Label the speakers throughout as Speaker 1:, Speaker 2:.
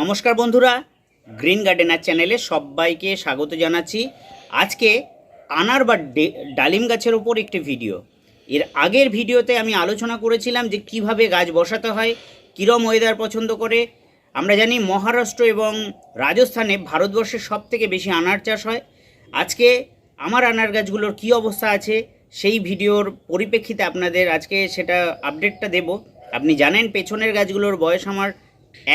Speaker 1: নমস্কার বন্ধুরা, green gardener চ্যানেলে সবাইকে স্বাগত জানাচ্ছি। আজকে আনার বা ডালিম গাছের ওপর একটি ভিডিও। এর আগের ভিডিওতে আমি আলোচনা করেছিলাম যে কীভাবে গাছ বসাতে হয়, কীরম ওয়েদার পছন্দ করে। আমরা জানি মহারাষ্ট্র এবং রাজস্থানে ভারতবর্ষের সব থেকে বেশি আনার চাষ হয়। আজকে আমার আনার গাছগুলোর কী অবস্থা আছে, সেই ভিডিওর পরিপ্রেক্ষিতে আপনাদের আজকে সেটা আপডেটটা দেব। আপনি জানেন পেছনের গাছগুলোর বয়স আমার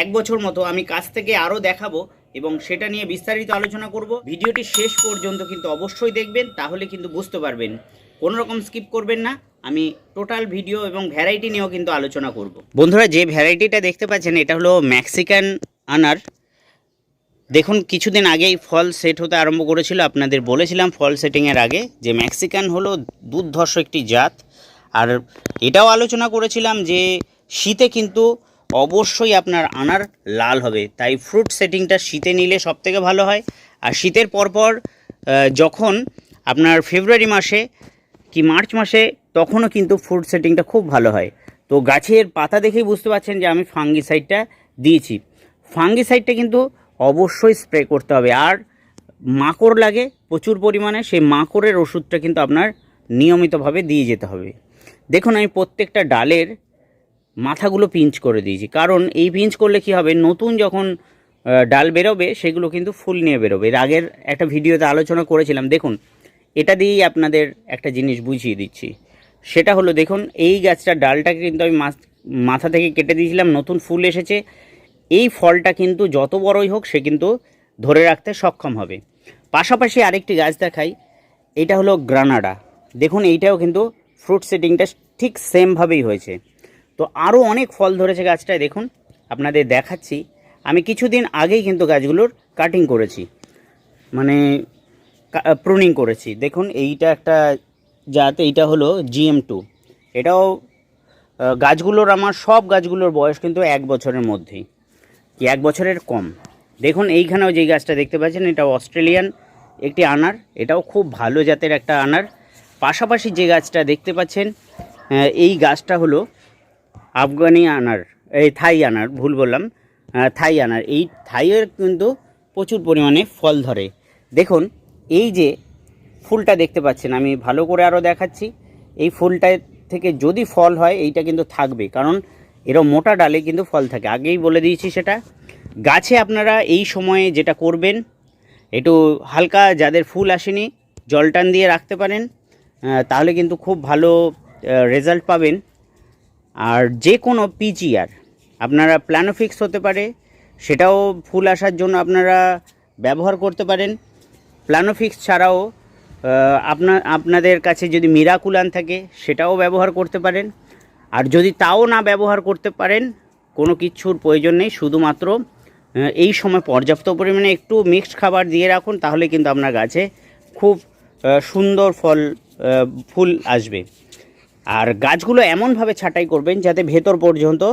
Speaker 1: এক বছর মতো আমি কাছ থেকে আরও দেখাবো এবং সেটা নিয়ে বিস্তারিত আলোচনা করব। ভিডিওটি শেষ পর্যন্ত কিন্তু অবশ্যই দেখবেন, তাহলে কিন্তু বুঝতে পারবেন। কোনো রকম স্কিপ করবেন না, আমি টোটাল ভিডিও এবং ভ্যারাইটি নিয়েও কিন্তু আলোচনা করব। বন্ধুরা, যে ভ্যারাইটিটা দেখতে পাচ্ছেন, এটা হলো ম্যাক্সিকান আনার। দেখুন, কিছুদিন আগেই ফল সেট হতে আরম্ভ করেছিল। আপনাদের বলেছিলাম ফল সেটিংয়ের আগে যে ম্যাক্সিকান হলো দুর্ধর্ষ একটি জাত। আর এটাও আলোচনা করেছিলাম যে শীতে কিন্তু অবশ্যই আপনার আনার লাল হবে। তাই ফ্রুট সেটিংটা শীতে নিলে সবথেকে ভালো হয়। আর শীতের পরপর যখন আপনার ফেব্রুয়ারি মাসে কি মার্চ মাসে, তখনও কিন্তু ফ্রুট সেটিংটা খুব ভালো হয়। তো গাছের পাতা দেখেই বুঝতে পারছেন যে আমি ফাঙ্গিসাইডটা দিয়েছি। ফাঙ্গিসাইডটা কিন্তু অবশ্যই স্প্রে করতে হবে। আর মাকড় লাগে প্রচুর পরিমাণে, সেই মাকড়ের ওষুধটা কিন্তু আপনার নিয়মিতভাবে দিয়ে যেতে হবে। দেখুন, আমি প্রত্যেকটা ডালের মাথাগুলো পিঞ্চ করে দিয়েছি। কারণ এই পিঞ্চ করলে কি হবে, নতুন যখন ডাল বেরোবে, সেগুলো কিন্তু ফুল নিয়ে বেরোবে। এর আগের একটা ভিডিওতে আলোচনা করেছিলাম, দেখুন, এটা দিয়েই আপনাদের একটা জিনিস বুঝিয়ে দিচ্ছি। সেটা হলো, দেখুন, এই গাছটার ডালটাকে কিন্তু আমি মাথা থেকে কেটে দিয়েছিলাম, নতুন ফুল এসেছে। এই ফলটা কিন্তু যত বড়ই হোক, সে কিন্তু ধরে রাখতে সক্ষম হবে। পাশাপাশি আরেকটি গাছ দেখাই, এটা হলো গ্রানাডা। দেখুন, এইটাও কিন্তু ফ্রুট সেটিংটা ঠিক সেমভাবেই হয়েছে। তো আরও অনেক ফল ধরেছে গাছটায়, দেখুন, আপনাদের দেখাচ্ছি। আমি কিছুদিন আগেই কিন্তু গাছগুলোর কাটিং করেছি। মানে প্রুনিং করেছি। দেখুন, এইটা একটা জাত, এইটা হলো জিএম টু এটাও গাছগুলোর আমার সব গাছগুলোর বয়স কিন্তু এক বছরের মধ্যেই, কি এক বছরের কম। দেখুন, এইখানেও যেই গাছটা দেখতে পাচ্ছেন, এটা অস্ট্রেলিয়ান একটি আনার, এটাও খুব ভালো জাতের একটা আনার। পাশাপাশি যে গাছটা দেখতে পাচ্ছেন এই গাছটা হলো আফগানি আনার, এই থাই আনার, ভুল বললাম থাই আনার, এই থাইয়ের কিন্তু প্রচুর পরিমাণে ফল ধরে। দেখুন, এই যে ফুলটা দেখতে পাচ্ছেন, আমি ভালো করে আরও দেখাচ্ছি। এই ফুলটা থেকে যদি ফল হয়, এইটা কিন্তু থাকবে, কারণ এরকম মোটা ডালে কিন্তু ফল থাকে। আগেই বলে দিয়েছি সেটা। গাছে আপনারা এই সময়ে যেটা করবেন, একটু হালকা যাদের ফুল আসেনি, জল টান দিয়ে রাখতে পারেন তাহলে কিন্তু খুব ভালো রেজাল্ট পাবেন। আর যে কোনো পিচিআর আপনারা প্ল্যানোফিক্স হতে পারে, সেটাও ফুল আসার জন্য আপনারা ব্যবহার করতে পারেন। প্ল্যানোফিক্স ছাড়াও আপনা, আপনাদের কাছে যদি মিরাকুলান থাকে, সেটাও ব্যবহার করতে পারেন। আর যদি তাও না ব্যবহার করতে পারেন, কোনো কিছুর প্রয়োজন নেই, শুধুমাত্র এই সময় পর্যাপ্ত পরিমাণে একটু মিক্সড খাবার দিয়ে রাখুন, তাহলে কিন্তু আপনার গাছে খুব সুন্দর ফল ফুল আসবে। আর গাছগুলো এমনভাবে ছাঁটাই করবেন যাতে ভেতর পর্যন্ত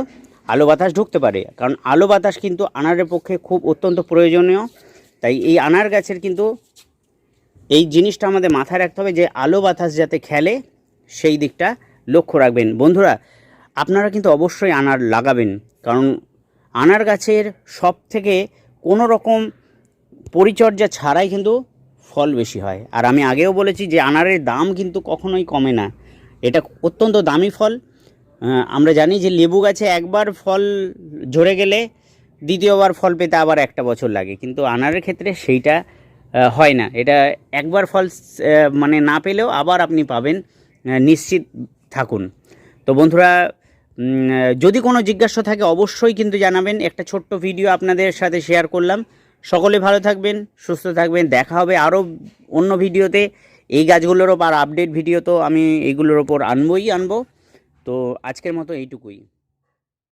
Speaker 1: আলো বাতাস ঢুকতে পারে। কারণ আলো বাতাস কিন্তু আনারের পক্ষে খুব অত্যন্ত প্রয়োজনীয়। তাই এই আনার গাছের কিন্তু এই জিনিসটা আমাদের মাথায় রাখতে হবে যে আলো বাতাস যাতে খেলে, সেই দিকটা লক্ষ্য রাখবেন। বন্ধুরা, আপনারা কিন্তু অবশ্যই আনার লাগাবেন। কারণ আনার গাছের সব থেকে কোনো রকম পরিচর্যা ছাড়াই কিন্তু ফল বেশি হয়। আর আমি আগেও বলেছি যে আনারের দাম কিন্তু কখনোই কমে না। এটা অত্যন্ত দামি ফল। আমরা জানি যে লেবু গাছে একবার ফল ঝরে গেলে দ্বিতীয়বার ফল পেতে আবার একটা বছর লাগে। কিন্তু আনারের ক্ষেত্রে সেইটা হয় না। এটা একবার ফল মানে না পেলেও আবার আপনি পাবেন নিশ্চিত থাকুন। তো বন্ধুরা যদি কোনো জিজ্ঞাসা থাকে অবশ্যই কিন্তু জানাবেন। একটা ছোট্ট ভিডিও আপনাদের সাথে শেয়ার করলাম। সকলে ভালো থাকবেন, সুস্থ থাকবেন। দেখা হবে আরও অন্য ভিডিওতে। এই গাছগুলোর ওপর আপডেট ভিডিও তো আমি এইগুলোর ওপর আনবই আনব। তো আজকের মতো এইটুকুই।